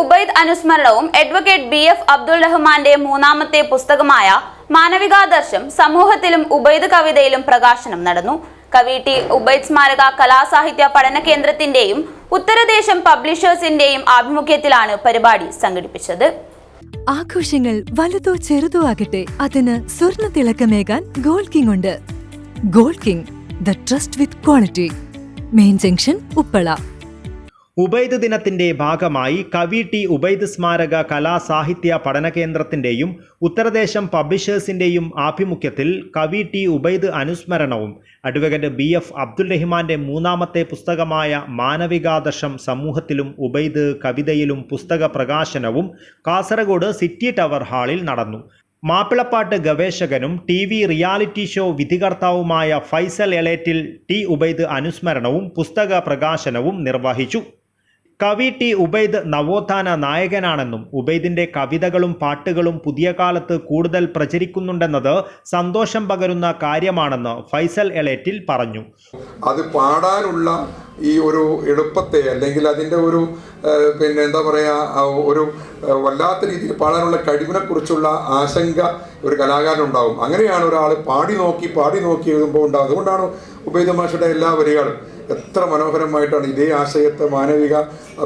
ഉബൈദ് അനുസ്മരണവും advocate B F Abdul റഹ്മാന്റെ മൂന്നാമത്തെ പുസ്തകമായ മാനവികാദർശം സമൂഹത്തിലും ഉബൈദ് കവിതയിലും പ്രകാശനം നടന്നു. കവി ടി ഉബൈദ് സ്മാരക കലാസാഹിത്യ പഠന കേന്ദ്രത്തിന്റെയും ഉത്തരദേശം പബ്ലിഷേഴ്സിന്റെയും ആഭിമുഖ്യത്തിലാണ് പരിപാടി സംഘടിപ്പിച്ചത്. ആഘോഷങ്ങൾ വലുതോ ചെറുതോ ആകട്ടെ അതിന് സ്വർണ തിളക്കമേകാൻ ഗോൾഡ് കിങ് ഉണ്ട്. Gold king the trust with quality. Main junction Uppala. Ubaid ദിനത്തിന്റെ ഭാഗമായി കവി ടി ഉബൈദ് സ്മാരക കലാ സാഹിത്യ പഠന കേന്ദ്രത്തിന്റെയും ഉത്തരദേശം പബ്ലിഷേഴ്സിന്റെയും ആഭിമുഖ്യത്തിൽ കവി ടി ഉബൈദ് അനുസ്മരണവും. അഡ്വക്കേറ്റ് ബി എഫ് അബ്ദുൽ റഹ്മാന്റെ മൂന്നാമത്തെ പുസ്തകമായ മാനവികാദർശം സമൂഹത്തിലും ഉബൈദ് കവിതയിലും പുസ്തക പ്രകാശനവും കാസർഗോഡ് സിറ്റി ടവർ ഹാളിൽ നടന്നു. മാപ്പിളപ്പാട്ട് ഗവേഷകനും ടി വി റിയാലിറ്റി ഷോ വിധികർത്താവുമായ ഫൈസൽ എളേറ്റിൽ ടി ഉബൈദ് അനുസ്മരണവും പുസ്തക പ്രകാശനവും നിർവഹിച്ചു. കവി ടി ഉബൈദ് നവോത്ഥാന നായകനാണെന്നും ഉബൈദിന്റെ കവിതകളും പാട്ടുകളും പുതിയ കാലത്ത് കൂടുതൽ പ്രചരിക്കുന്നുണ്ടെന്നത് സന്തോഷം പകരുന്ന കാര്യമാണെന്ന് ഫൈസൽ എളേറ്റിൽ പറഞ്ഞു. അത് പാടാനുള്ള ഈ ഒരു എളുപ്പത്തെ അല്ലെങ്കിൽ അതിന്റെ ഒരു പിന്നെ എന്താ പറയുക ഒരു വല്ലാത്ത രീതിയിൽ പാടാനുള്ള കഴിവിനെക്കുറിച്ചുള്ള ആശങ്ക ഒരു കലാകാരനുണ്ടാവും അങ്ങനെയാണ് ഒരാൾ പാടി നോക്കി പാടി നോക്കി എഴുതുമ്പോൾ ഉണ്ടാകും അതുകൊണ്ടാണ് ഉബൈദ് മാഷയുടെ എല്ലാ വരികളും എത്ര മനോഹരമായിട്ടാണ് ഇതേ ആശയത്തെ മാനവിക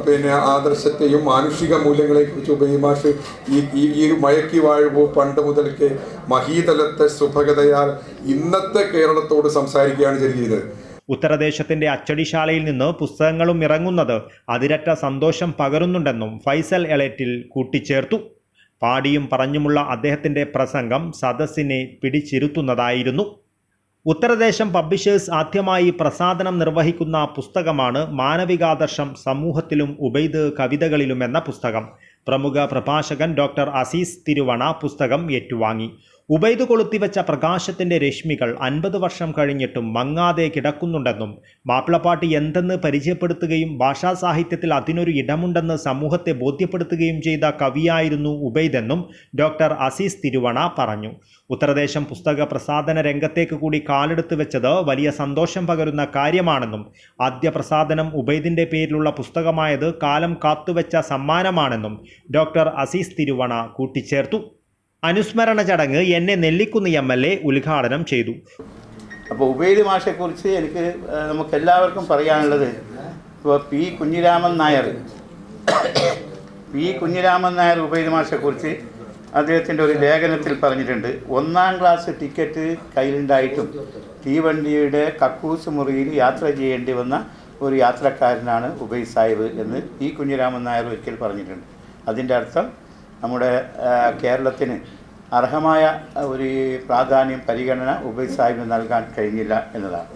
പിന്നെ ആദർശത്തെയും മാനുഷിക മൂല്യങ്ങളെ കുറിച്ച് ഉബൈദ് ഈ ഈ മയക്കി വാഴുമ്പോൾ പണ്ട് മുതൽക്കേ മഹീതലത്തെ സുഭഗതയാൽ ഇന്നത്തെ കേരളത്തോട് സംസാരിക്കുകയാണ് ചെയ്തിരുന്നത് ഉത്തരദേശത്തിന്റെ അച്ചടിശാലയിൽ നിന്ന് പുസ്തകങ്ങളും ഇറങ്ങുന്നത് അതിരറ്റ സന്തോഷം പകരുന്നുണ്ടെന്നും ഫൈസൽ എളേറ്റിൽ കൂട്ടിച്ചേർത്തു. പാടിയും പറഞ്ഞുമുള്ള അദ്ദേഹത്തിന്റെ പ്രസംഗം സദസ്സിനെ പിടിച്ചിരുത്തുന്നതായിരുന്നു. ഉത്തരദേശം പബ്ലിഷേഴ്സ് ആദ്യമായി പ്രസാദനം നിർവഹിക്കുന്ന പുസ്തകമാണ് മാനവികാദർശം സമൂഹത്തിലും ഉബൈദ് കവിതകളിലും എന്ന പുസ്തകം. പ്രമുഖ പ്രഭാഷകൻ ഡോക്ടർ അസീസ് തിരുവണ പുസ്തകം ഏറ്റുവാങ്ങി. ഉബൈദ് കൊളുത്തിവെച്ച പ്രകാശത്തിന്റെ രശ്മികൾ അൻപത് വർഷം കഴിഞ്ഞിട്ടും മങ്ങാതെ കിടക്കുന്നുണ്ടെന്നും മാപ്പിളപ്പാട്ട് എന്തെന്ന് പരിചയപ്പെടുത്തുകയും ഭാഷാ സാഹിത്യത്തിൽ അതിനൊരു ഇടമുണ്ടെന്ന് സമൂഹത്തെ ബോധ്യപ്പെടുത്തുകയും ചെയ്ത കവിയായിരുന്നു ഉബൈദെന്നും ഡോക്ടർ അസീസ് തിരുവണ പറഞ്ഞു. ഉത്തരദേശം പുസ്തക പ്രസാദന രംഗത്തേക്ക് കൂടി കാലെടുത്ത് വെച്ചത് വലിയ സന്തോഷം പകരുന്ന കാര്യമാണെന്നും ആദ്യ പ്രസാദനം ഉബൈദിന്റെ പേരിലുള്ള പുസ്തകമായത് കാലം കാത്തുവെച്ച സമ്മാനമാണെന്നും ഡോക്ടർ അസീസ് തിരുവണ കൂട്ടിച്ചേർത്തു. അനുസ്മരണ ചടങ്ങ് N A Nellikkunnu M L A ഉദ്ഘാടനം ചെയ്തു. അപ്പോൾ ഉബൈദ് മാഷെക്കുറിച്ച് എനിക്ക് നമുക്ക് എല്ലാവർക്കും പറയാനുള്ളത് ഇപ്പോൾ പി കുഞ്ഞിരാമൻ നായർ. പി കുഞ്ഞിരാമൻ നായർ ഉബൈദ് മാഷെക്കുറിച്ച് അദ്ദേഹത്തിന്റെ ഒരു ലേഖനത്തിൽ പറഞ്ഞിട്ടുണ്ട്. ഒന്നാം ക്ലാസ് ടിക്കറ്റ് കയ്യിലുണ്ടായിട്ടും തീവണ്ടിയുടെ കക്കൂസ് മുറിയിൽ യാത്ര ചെയ്യേണ്ടി വന്ന ഒരു യാത്രക്കാരനാണ് ഉബൈ സാഹിബ് എന്ന് പി കുഞ്ഞിരാമൻ നായർ ഒരിക്കൽ പറഞ്ഞിട്ടുണ്ട്. അതിന്റെ അർത്ഥം നമ്മുടെ കേരളത്തിന് അർഹമായ ഒരു പ്രാധാന്യം പരിഗണന ഉബൈദ് സാഹിബ് നൽകാൻ കഴിഞ്ഞില്ല എന്നതാണ്.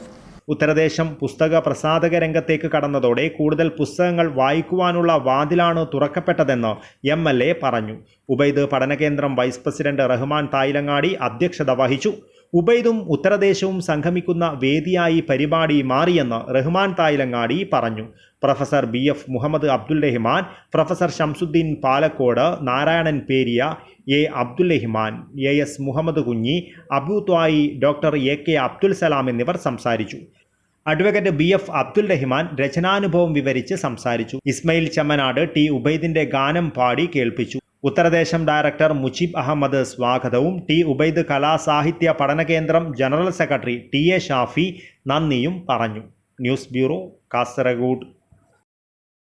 ഉത്തരദേശം പുസ്തക പ്രസാധക രംഗത്തേക്ക് കടന്നതോടെ കൂടുതൽ പുസ്തകങ്ങൾ വായിക്കുവാനുള്ള വാതിലാണ് തുറക്കപ്പെട്ടതെന്ന് എം എൽ എ പറഞ്ഞു. ഉബൈദ് പഠനകേന്ദ്രം വൈസ് പ്രസിഡന്റ് റഹ്മാൻ തായിലങ്ങാടി അധ്യക്ഷത വഹിച്ചു. ഉബൈദും ഉത്തരദേശവും സംഗമിക്കുന്ന വേദിയായി പരിപാടി മാറിയെന്ന് റഹ്മാൻ തായിലങ്ങാടി പറഞ്ഞു. Professor B F Muhammad Abdul Rahman professor Shamsuddin Palakkode Narayanan Periya A Abdul Rahman A S Muhammad Kunhi Abu doctor A K Abdul Salam എന്നിവർ സംസാരിച്ചു. Advocate B F Abdul Rahman രചനാനുഭവം വിവരിച്ച് സംസാരിച്ചു. ഇസ്മയിൽ ചമ്മനാട് ടി ഉബൈദിന്റെ ഗാനം പാടി കേൾപ്പിച്ചു. ഉത്തരദേശം ഡയറക്ടർ മുജീബ് അഹമ്മദ് സ്വാഗതവും T Ubaid കലാസാഹിത്യ പഠനകേന്ദ്രം പഠന കേന്ദ്രം general secretary T A Shafi നന്ദിയും പറഞ്ഞു. News bureau Kasaragod.